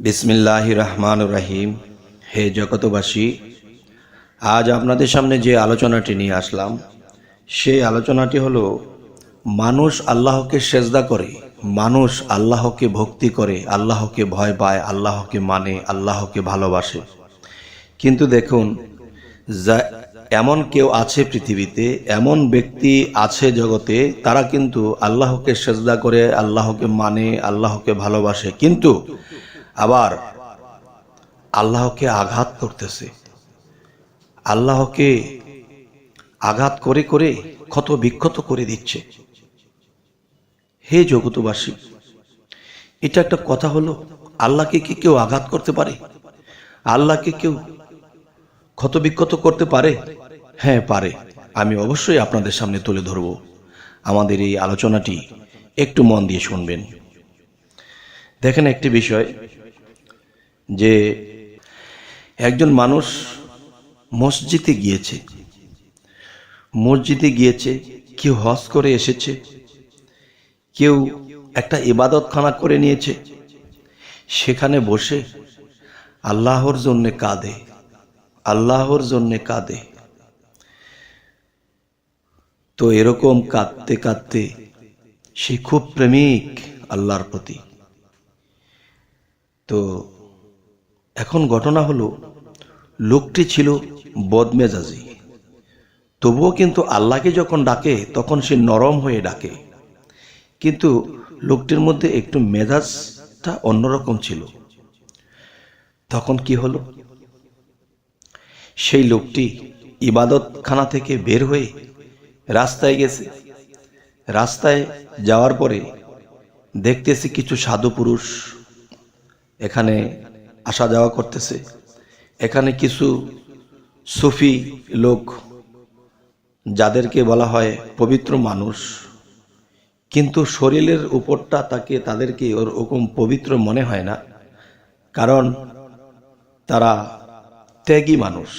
বিসমিল্লাহ রহমান রাহিম হে জগতবাসী আজ আপনাদের সামনে যে আলোচনাটি নিয়ে আসলাম, সেই আলোচনাটি হলো, মানুষ আল্লাহকে সেজদা করে, মানুষ আল্লাহকে ভক্তি করে, আল্লাহকে ভয় পায়, আল্লাহকে মানে আল্লাহকে ভালোবাসে। কিন্তু দেখুন, যা এমন কেউ আছে পৃথিবীতে, এমন ব্যক্তি আছে জগতে, তারা কিন্তু আল্লাহকে সেজদা করে, আল্লাহকে মানে আল্লাহকে ভালোবাসে। কিন্তু আবার আল্লাহকে আঘাত করতেছে। আল্লাহকে আঘাত করে করে ক্ষত বিক্ষত করে দিচ্ছে। হে জগতবাসী এটা একটা কথা হলো, আল্লাহকে কি কেউ আঘাত করতে পারে? আল্লাহকে কেউ ক্ষতবিক্ষত করতে পারে? হ্যাঁ পারে। আমি অবশ্যই আপনাদের সামনে তুলে ধরব। আমাদের এই আলোচনাটি একটু মন দিয়ে শুনবেন। দেখেন একটি বিষয় যে একজন মানুষ মসজিদে গিয়েছে। মসজিদে গিয়েছে, কেউ হজ করে এসেছে, কেউ একটা ইবাদতখানা করে নিয়েছে। সেখানে বসে আল্লাহর জন্যে কাঁদে, আল্লাহর জন্যে কাঁদে। তো এরকম কাঁদতে কাঁদতে সে খুব প্রেমিক আল্লাহর প্রতি। তো এখন ঘটনা হলো, লোকটি ছিল বদমেজাজি। তবুও কিন্তু আল্লাহকে যখন ডাকে, তখন সে নরম হয়ে ডাকে। কিন্তু লোকটির মধ্যে একটু মেজাজটা অন্যরকম ছিল। তখন কি হলো? সেই লোকটি ইবাদতখানা থেকে বের হয়ে রাস্তায় গেছে। রাস্তায় যাওয়ার পরে দেখতেছি কিছু সাধু পুরুষ এখানে আসা যাওয়া করতেছে। এখানে কিছু সুফি লোক, যাদেরকে বলা হয় পবিত্র মানুষ, কিন্তু শরীরের উপরটা তাকে তাদেরকে ওরকম পবিত্র মনে হয় না, কারণ তারা ত্যাগী মানুষ।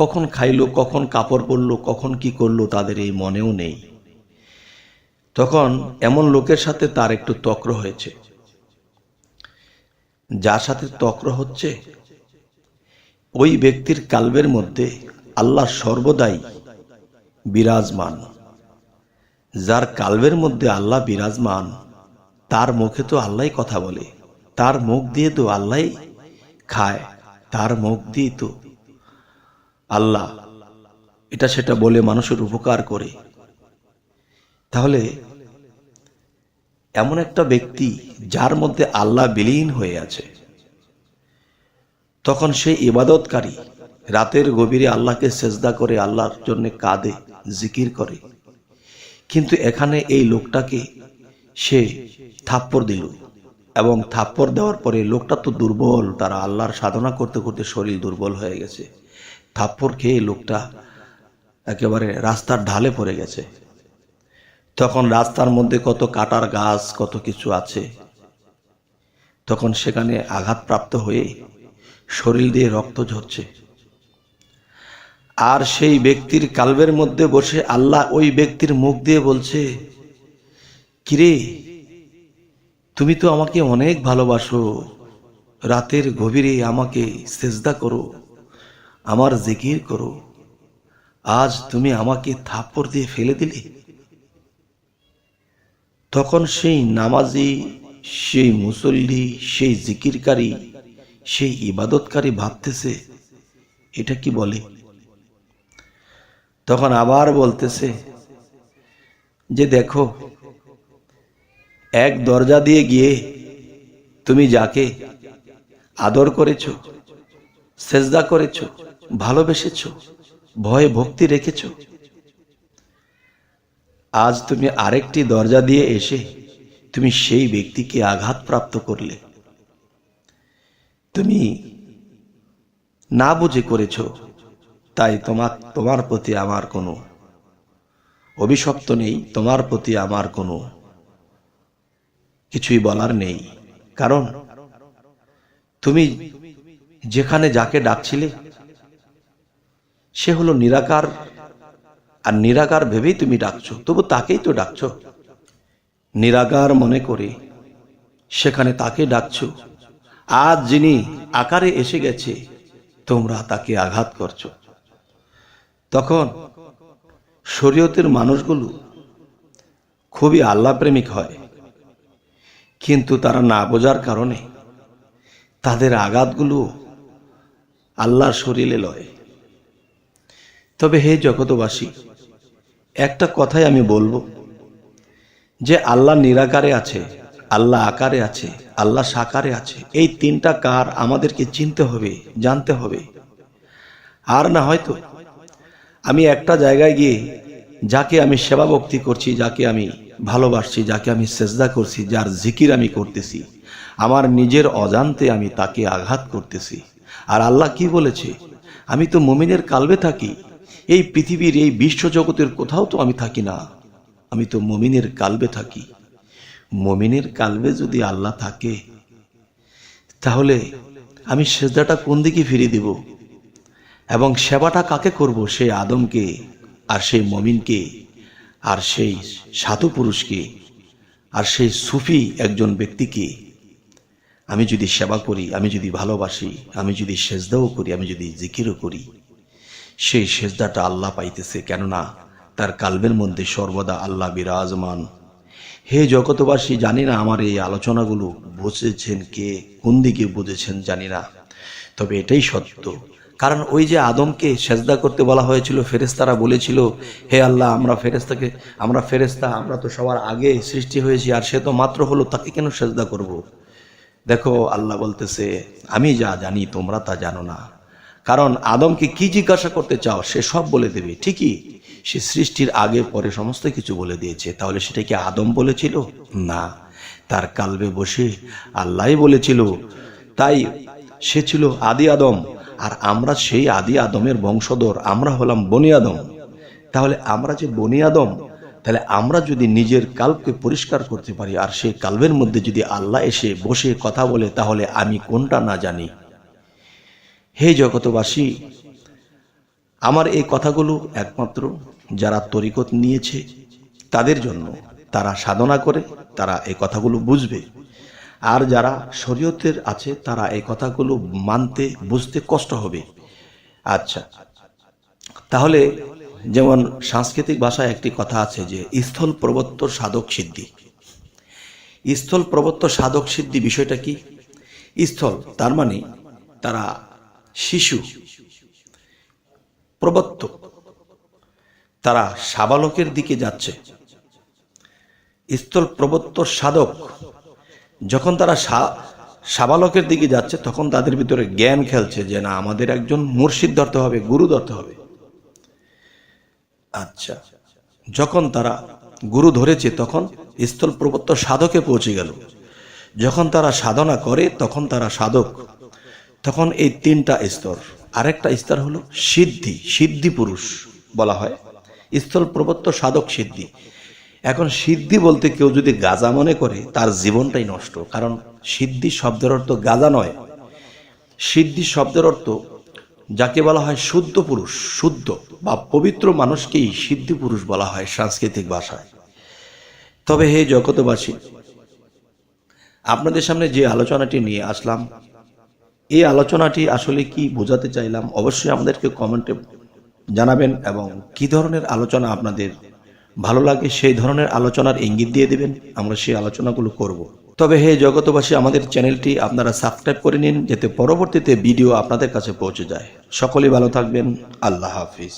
কখন খাইলো, কখন কাপড় পরলো, কখন কি করল তাদের এই মনেও নেই। তখন এমন লোকের সাথে তার একটু তক্র হয়েছে। যার সাথে তক্র হচ্ছে, ওই ব্যক্তির কালবের মধ্যে আল্লাহ সর্বদাই বিরাজমান। যার কালবের মধ্যে আল্লাহ বিরাজমান, তার মুখে তো আল্লাহ কথা বলে, তার মুখ দিয়ে তো আল্লাহ খায়, তার মুখ দিয়ে তো আল্লাহ, এটা সেটা বলে মানুষের উপকার করে। তাহলে এমন একটা ব্যক্তি যার মধ্যে আল্লাহ বিলীন হয়ে আছে। তখন সে ইবাদতকারী, রাতের গভীরে আল্লাহকে সেজদা করে আল্লাহর জন্য কাঁদে, জিকির করে। কিন্তু এখানে এই লোকটাকে সে থাপ্পড় দিল এবং থাপ্পড় দেওয়ার পরে লোকটা তো দুর্বল, তারা আল্লাহর সাধনা করতে করতে শরীর দুর্বল হয়ে গেছে। থাপ্পড় খেয়ে লোকটা একেবারে রাস্তার ঢালে পড়ে গেছে। তখন রাস্তার মধ্যে কত কাটার গাছ, কত কিছু আছে। তখন সেখানে আঘাতপ্রাপ্ত হয়ে শরীর দিয়ে রক্ত ঝরছে। আর সেই ব্যক্তির কালবের মধ্যে বসে আল্লাহ ওই ব্যক্তির মুখ দিয়ে বলছে, কিরে, তুমি তো আমাকে অনেক ভালোবাসো। রাতের গভীরে আমাকে সেজদা করো, আমার জিকির করো। আজ তুমি আমাকে থাপ্পড় দিয়ে ফেলে দিলে? তখন সেই নামাজি, সেই মুসল্লি, সেই জিকিরকারী, সেই ইবাদতকারী ভাবতেছে, এটা কি বলে? তখন আবার বলতেছে, যে দেখো, এক দরজা দিয়ে গিয়ে তুমি যাকে আদর করেছ, সেজদা করেছ, ভালোবেসেছ, ভয়ে ভক্তি রেখেছ আজ তুমি আরেকটি দরজা দিয়ে এসে তুমি সেই ব্যক্তিকে আঘাত প্রাপ্ত করলে। তুমি না বুঝে করেছ, তাই তোমার তোমার প্রতি আমার কোনো অভিশপ্ত নেই, তোমার প্রতি আমার কোনো কিছুই বলার নেই। কারণ তুমি যেখানে যাকে ডাকছিলে, সে হলো নিরাকার আর নিরাকার ভেবেই তুমি ডাকছো, তবু তাকেই তো ডাকছো। নিরাকার মনে করে সেখানে তাকে ডাকছো। আজ যিনি আকারে এসে গেছে, তোমরা তাকে আঘাত করছ। তখন শরীয়তের মানুষগুলো খুবই আল্লাহ প্রেমিক হয়। কিন্তু তারা না বোঝার কারণে তাদের আঘাতগুলো আল্লাহর শরীরে লয়। তবে হে জগতবাসী একটা কথাই আমি বলব, যে আল্লাহ নিরাকারে আছে, আল্লাহ আকারে আছে, আল্লাহ সাকারে আছে, এই তিনটা কার আমাদেরকে চিনতে হবে, জানতে হবে। আর না হয়তো আমি একটা জায়গায় গিয়ে যাকে আমি সেবা ভক্তি করছি, যাকে আমি ভালোবাসছি, যাকে আমি সেজদা করছি, যার জিকির আমি করতেছি, আমার নিজের অজান্তে আমি তাকে আঘাত করতেছি। আর আল্লাহ কি বলেছে? আমি তো মমিনের কালবে থাকি এই পৃথিবীর এই বিশ্বজগতের কোথাও তো আমি থাকি না। আমি তো মমিনের কালবে থাকি। মমিনের কালবে যদি আল্লাহ থাকে, তাহলে আমি সেজদাটা কোন দিকে ফিরিয়ে দিব? এবং সেবাটা কাকে করব সেই আদমকে আর সেই মমিনকে আর সেই সাধু পুরুষকে আর সেই সুফি একজন ব্যক্তিকে? আমি যদি সেবা করি, আমি যদি ভালোবাসি, আমি যদি সেজদাও করি, আমি যদি জিকিরও করি সেই সেজদাটা আল্লাহ পাইতেছে কেননা তার কালবের মধ্যে সর্বদা আল্লাহ বিরাজমান। হে জগতবাসী জানি না আমার এই আলোচনাগুলো বুঝেছেন কে, কোন দিকে বুঝেছেন জানি না। তবে এটাই সত্য। কারণ ওই যে আদমকে সেজদা করতে বলা হয়েছিল ফেরেস্তারা বলেছিল, হে আল্লাহ, আমরা ফেরেস্তাকে আমরা ফেরেস্তা আমরা তো সবার আগে সৃষ্টি হয়েছি, আর সে তো মাত্র হলো, তাকে কেন সেজদা করব। দেখো, আল্লাহ বলতেছে, আমি যা জানি, তোমরা তা জানো না। কারণ আদমকে কি জিজ্ঞাসা করতে চাও, সে সব বলে দেবে। ঠিকই, সে সৃষ্টির আগে পরে সমস্ত কিছু বলে দিয়েছে। তাহলে সেটা কি আদম বলেছিল? না। তার কালবে বসে আল্লাহ বলেছিল, তাই সে ছিল আদি আদম, আর আমরা সেই আদি আদমের বংশধর, আমরা হলাম বনি আদম। তাহলে আমরা যে বনি আদম, তাহলে আমরা যদি নিজের কালকে পরিষ্কার করতে পারি, আর সেই কালবের মধ্যে যদি আল্লাহ এসে বসে কথা বলে, তাহলে আমি কোনটা না জানি? হে জগতবাসী আমার এই কথাগুলো একমাত্র যারা তরিকত নিয়েছে, তাদের জন্য তারা সাধনা করে, তারা এই কথাগুলো বুঝবে। আর যারা শরীয়তের আছে, তারা এই কথাগুলো মানতে, বুঝতে কষ্ট হবে। আচ্ছা তাহলে যেমন সাংস্কৃতিক ভাষায় একটি কথা আছে যে, স্থল প্রবত্ত সাধক সিদ্ধি। স্থল প্রবত্ত সাধক সিদ্ধি বিষয়টা কি? স্থল, তার মানে তারা শিশু, প্রবত্ত। তারা সাবালকের দিকে যাচ্ছে। স্থল প্রবত্ত সাধক, যখন তারা সাবালকের দিকে যাচ্ছে, তখন তাদের ভিতরে জ্ঞান খেলছে যে, না, আমাদের একজন মুর্শিদ ধরতে হবে, গুরু ধরতে হবে। আচ্ছা যখন তারা গুরু ধরেছে, তখন স্থল প্রবত্ত সাধকে পৌঁছে গেল। যখন তারা সাধনা করে, তখন তারা সাধক তখন এই তিনটা স্তর। আরেকটা স্তর হলো সিদ্ধি সিদ্ধি পুরুষ বলা হয়। স্থল প্রবত্ত সাধক সিদ্ধি। এখন সিদ্ধি বলতে কেউ যদি গাজা মনে করে, তার জীবনটাই নষ্ট। কারণ সিদ্ধি শব্দের অর্থ গাজা নয়। সিদ্ধি শব্দের অর্থ যাকে বলা হয় শুদ্ধ পুরুষ, শুদ্ধ বা পবিত্র মানুষকেই সিদ্ধি পুরুষ বলা হয় সাংস্কৃতিক ভাষায়। তবে হে জগতবাসী আপনাদের সামনে যে আলোচনাটি নিয়ে আসলাম এই আলোচনাটি আসলে কি বোঝাতে চাইলাম, অবশ্যই আমাদেরকে কমেন্টে জানাবেন এবং কি ধরনের আলোচনা আপনাদের ভালো লাগে সেই ধরনের আলোচনার ইঙ্গিত দিয়ে দেবেন, আমরা সেই আলোচনাগুলো করব। তবে হে জগতবাসী আমাদের চ্যানেলটি আপনারা সাবস্ক্রাইব করে নিন, যাতে পরবর্তীতে ভিডিও আপনাদের কাছে পৌঁছে যায়। সকলেই ভালো থাকবেন, আল্লাহ হাফিজ।